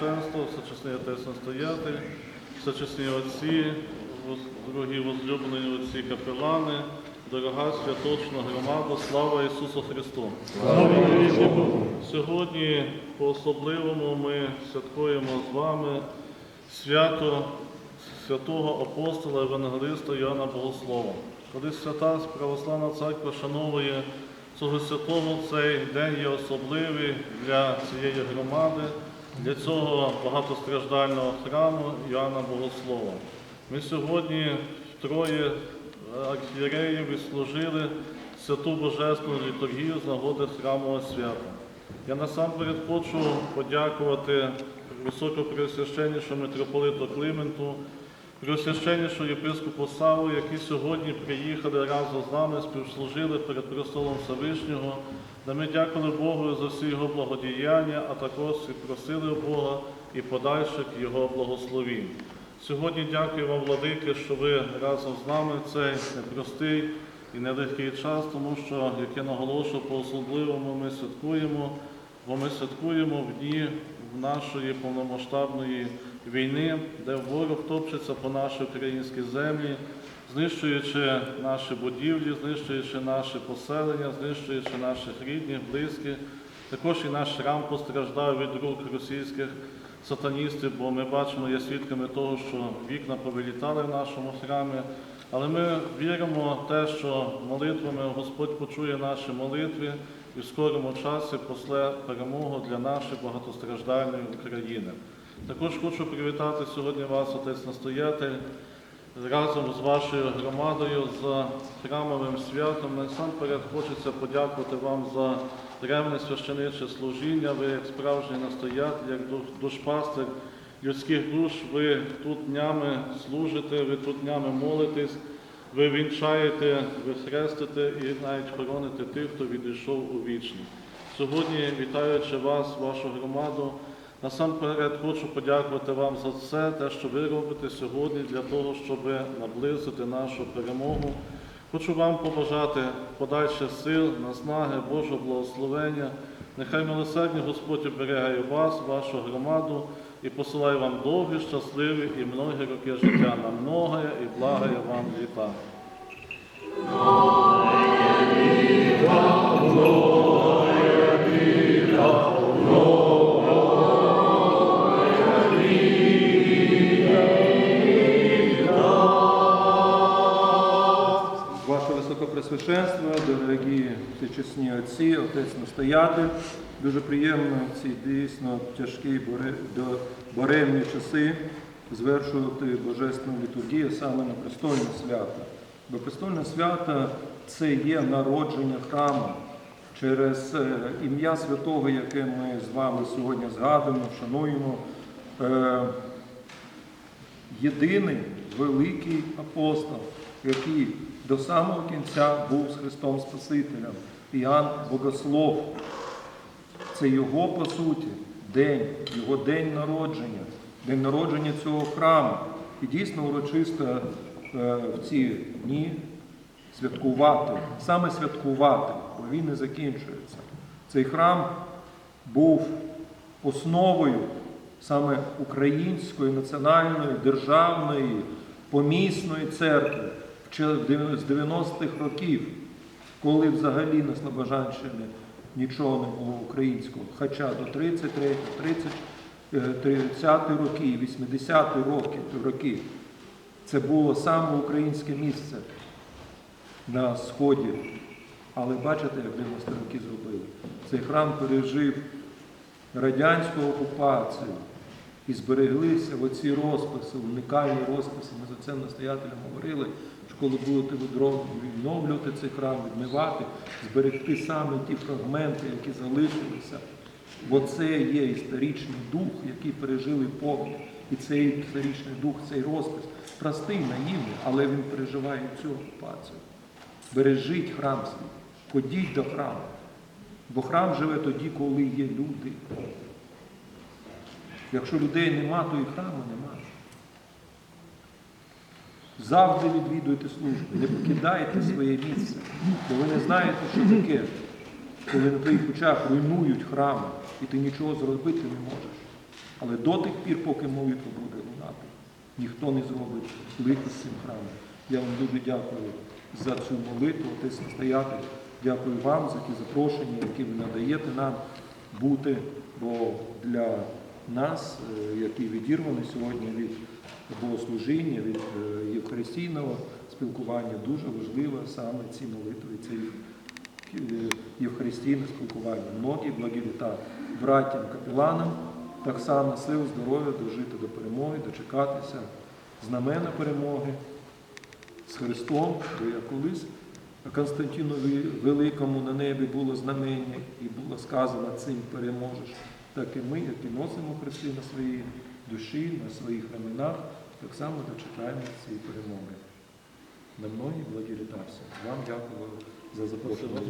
Преосвященство, всечесний отець настоятель, всечесні отці, дорогі возлюблені отці капелани, дорога святочна громада, слава Ісусу Христу! Сьогодні по-особливому ми святкуємо з вами свято святого апостола Евангелиста Йоанна Богослова. Коли свята православна церква шановує цього святого, цей день є особливий для цієї громади, для цього багатостраждального храму Йоанна Богослова. Ми сьогодні втроє архієреїв відслужили святу Божественну літургію з нагоди храмового свята. Я насамперед хочу подякувати високопреосвященнішому митрополиту Клименту, преосвященнішому єпископу Саву, які сьогодні приїхали разом з нами, співслужили перед престолом Всевишнього, де ми дякували Богу за всі його благодіяння, а також і просили Бога і подальших його благословінь. Сьогодні дякую вам, владики, що ви разом з нами в цей непростий і нелегкий час, тому що, як я наголошував, по особливому ми святкуємо, бо ми святкуємо в дні нашої повномасштабної війни, де ворог топчеться по нашій українській землі, знищуючи наші будівлі, знищуючи наші поселення, знищуючи наших рідних, близьких. Також і наш храм постраждав від рук російських сатаністів, бо ми бачимо, є свідками того, що вікна повилітали в нашому храмі. Але ми віримо в те, що молитвами Господь почує наші молитви і в скорому часі после перемогу для нашої багатостраждальної України. Також хочу привітати сьогодні вас, отець настоятель, разом з вашою громадою за храмовим святом. Насамперед хочеться подякувати вам за ревне священиче служіння. Ви як справжній настоятель, як душ- душпастир людських душ, ви тут днями служите, ви тут днями молитесь, ви вінчаєте, ви хрестите і навіть хороните тих, хто відійшов у вічність. Сьогодні, вітаючи вас, вашу громаду, насамперед хочу подякувати вам за все, те, що ви робите сьогодні для того, щоб наблизити нашу перемогу. Хочу вам побажати подальших сил, наснаги, Божого благословення. Нехай милосердний Господь оберігає вас, вашу громаду і посилає вам довгі, щасливі і многі роки життя на многое і благає вам літа. Ваше Високопресвященство, дорогі всечесні отці, отець настоятель, дуже приємно в ці дійсно тяжкі боре- боремні часи звершувати божественну літургію саме на престольне свято. Бо престольне свято це є народження храму через е, ім'я святого, яке ми з вами сьогодні згадуємо, шануємо. Е, єдиний великий апостол, який до самого кінця був з Христом Спасителем, Іоанн Богослов. Це його, по суті, день, його день народження, день народження цього храму. І дійсно урочисто е, в ці дні святкувати, саме святкувати, бо він не закінчується. Цей храм був основою саме української національної, державної, помісної церкви з 90-х років, коли взагалі на Слобожанщині нічого не було українського, хоча до 33 30 е, 30 роки, 80-ті роки, роки це було саме українське місце на сході. Але бачите, як 90 роки зробили. Цей храм пережив радянську окупацію і збереглися оці розписи, унікальні розписи. Ми за це настоятелем говорили, коли будете відновлювати цей храм, відмивати, зберегти саме ті фрагменти, які залишилися. Бо це є історичний дух, який пережили повні. І цей історичний дух, цей розпис простий, наївний, але він переживає цю окупацію. Бережіть храм свій, ходіть до храму. Бо храм живе тоді, коли є люди. Якщо людей нема, то і храму нема. Завжди відвідуйте службу, не покидайте своє місце, бо ви не знаєте, що таке, коли на твоїх очах руйнують храми, і ти нічого зробити не можеш. Але до тих пір, поки молитва буде лунати, ніхто не зробить лихо з цим храмом. Я вам дуже дякую за цю молитву, отець настоятель. Дякую вам за ті запрошення, які ви надаєте нам бути, бо для нас, е, які відірвані сьогодні від богослужіння, від е, євхаристійного спілкування, дуже важливо саме ці молитви, це євхаристійне спілкування. Многі благі літа братям, капеланам, так само сил, здоров'я, дожити до перемоги, дочекатися знамена перемоги з Христом, бо як колись Константинові Великому на небі було знамення і було сказано цим переможеш. Так і ми, які носимо хрести на своїй душі, на своїх раменах, так само дочекаємо цієї перемоги. На многі літа. Вам дякую за запрошення.